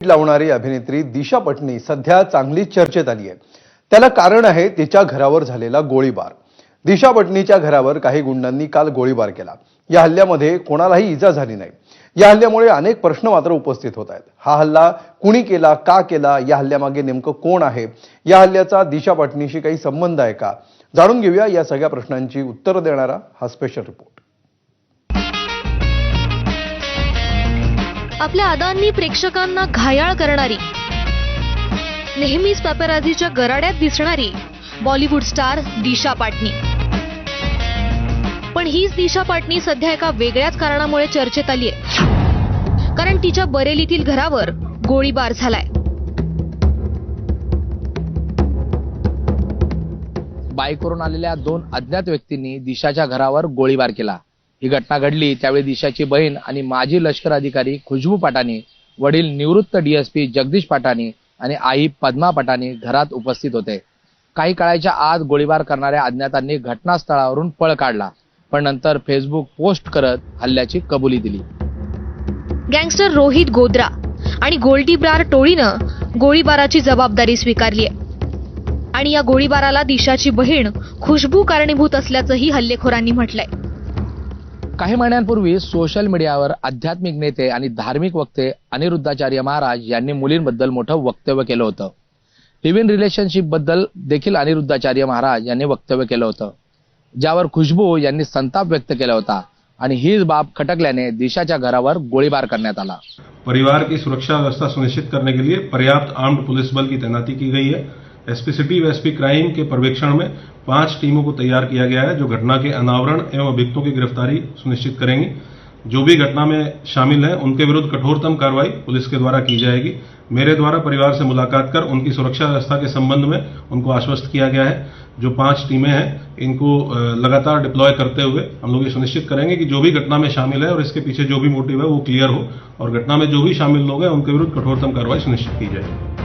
लावणारी अभिनेत्री दिशा पटनी सध्या चांगली चर्चेत आली आहे. त्याला कारण आहे तिच्या घरावर झालेला गोळीबार. दिशा पटनीच्या घरावर काही गुंडांनी काल गोळीबार केला. या हल्ल्यामध्ये कोणालाही इजा झाली नाही. या हल्ल्यामुळे अनेक प्रश्न मात्र उपस्थित होत आहेत. हा हल्ला कुणी केला का केला या हल्ल्यामागे नेमकं कोण आहे? या हल्ल्याचा दिशा पटनीशी काही संबंध आहे का? जाणून घेऊया या सगळ्या प्रश्नांची उत्तरं देणारा हा स्पेशल रिपोर्ट आपल्या अदांनी प्रेक्षकांना घायाळ करणारी. नेहमीच पॅपराझीच्या गराड्यात दिसणारी बॉलिवूड स्टार दिशा पाटणी पण हीच दिशा पाटणी सध्या एका वेगळ्याच कारणामुळे चर्चेत आली आहे. कारण तिच्या बरेलीतील घरावर गोळीबार झालाय. बाईकवरून आलेल्या दोन अज्ञात व्यक्तींनी दिशाच्या घरावर गोळीबार केला. ही घटना घडली त्यावेळी दिशाची बहीण आणि माजी लष्कर अधिकारी खुशबू पाटानी वडील निवृत्त डीएसपी जगदीश पाटानी आणि आई पद्मा पाटानी घरात उपस्थित होते. काही काळाच्या आत गोळीबार करणाऱ्या अज्ञातांनी घटनास्थळावरून पळ काढला पण नंतर फेसबुक पोस्ट करत हल्ल्याची कबुली दिली. गँगस्टर रोहित गोद्रा आणि गोल्डीबार टोळीनं गोळीबाराची जबाबदारी स्वीकारली आहे आणि या गोळीबाराला दिशाची बहीण खुशबू कारणीभूत असल्याचंही हल्लेखोरांनी म्हटलंय. काही महिन्यांपूर्वी सोशल मीडियावर आध्यात्मिक नेते आणि धार्मिक वक्ते अनिरुद्धाचार्य महाराज यांनी मुलींबद्दल मोठं वक्तव्य केलं होतं. लिव्ह इन रिलेशनशिपबद्दल देखील अनिरुद्धाचार्य महाराज यांनी वक्तव्य केलं होतं. ज्यावर खुशबू यांनी संताप व्यक्त केला होता आणि हीच बाब खटकल्याने दिशाच्या घरावर गोळीबार करण्यात आला. परिवार की सुरक्षा व्यवस्था सुनिश्चित करने के लिए पर्याप्त आर्म्ड पुलिस बल की तैनाती की गई है। एसपी सिटी व एसपी क्राइम के पर्यवेक्षण में पाँच टीमों को तैयार किया गया है, जो घटना के अनावरण एवं अभियुक्तों की गिरफ्तारी सुनिश्चित करेंगी। जो भी घटना में शामिल हैं, उनके विरुद्ध कठोरतम कार्रवाई पुलिस के द्वारा की जाएगी। मेरे द्वारा परिवार से मुलाकात कर, उनकी सुरक्षा व्यवस्था के संबंध में उनको आश्वस्त किया गया है। जो पाँच टीमें हैं, इनको लगातार डिप्लॉय करते हुए हम लोग ये सुनिश्चित करेंगे कि जो भी घटना में शामिल है और इसके पीछे जो भी मोटिव है, वो क्लियर हो और घटना में जो भी शामिल लोग हैं, उनके विरुद्ध कठोरतम कार्रवाई सुनिश्चित की जाएगी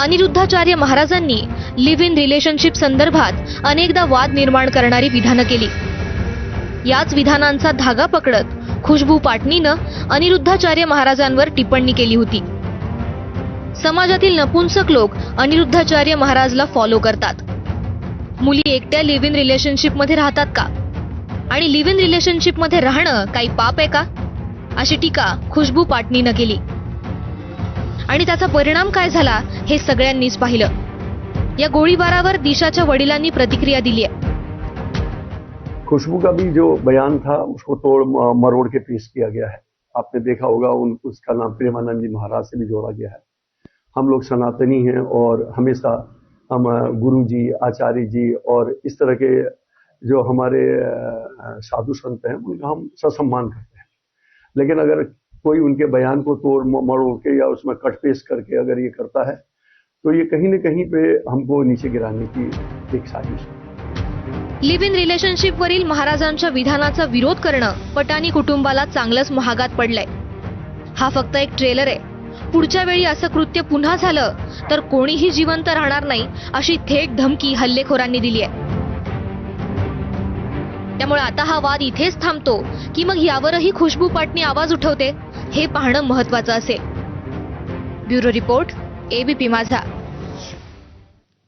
अनिरुद्धाचार्य महाराजांनी लिव्ह इन रिलेशनशिप संदर्भात अनेकदा वाद निर्माण करणारी विधानं केली. याच विधानांचा धागा पकडत खुशबू पाटणीनं अनिरुद्धाचार्य महाराजांवर टिप्पणी केली होती. समाजातील नपुंसक लोक अनिरुद्धाचार्य महाराजला फॉलो करतात. मुली एकट्या लिव्ह इन रिलेशनशिपमध्ये राहतात का? आणि लिव्ह इन रिलेशनशिपमध्ये राहणं काही पाप आहे का? अशी टीका खुशबू पाटणीनं केली. आणि त्याचा परिणाम काय झाला हे या गोळीबारावर दिशाच्या वडिलांनी प्रतिक्रिया दिली आहे. खुशबू का भी जो बयान था, उसको तोड़ मरोड़ के पेश किया गया है। आपने देखा होगा, उन, उसका नाम प्रेमानंद जी महाराज से भी जोड़ा गया है। हम लोग सनातनी हैं और हमेशा हम गुरु जी आचार्य जी और इस तरह के जो हमारे साधु संत हैं, उनका हम ससम्मान करते हैं। लेकिन अगर कोई उनके बयान को तोड़ मरोड़ के या उसमें कट पेस्ट करके अगर ये करता है तो ये कहीं न कहीं पे हमको नीचे गिराने की एक साजिश है। लिव्ह इन रिलेशनशिप वरील महाराजांच्या विधानाचा विरोध करणं पटानी कुटुंबाला चांगलंच महागात पडलंय. हा फक्त एक ट्रेलर आहे. पुढच्या वेळी असं कृत्य पुन्हा झालं तर कोणीही जिवंत राहणार नाही अशी थेट धमकी हल्लेखोरांनी दिली आहे. त्यामुळे आता हा वाद इथेच थांबतो की मग यावरही खुशबू पाटणी आवाज उठवते? हे पाहणं महत्वाचं असेल. ब्युरो रिपोर्ट एबीपी माझा.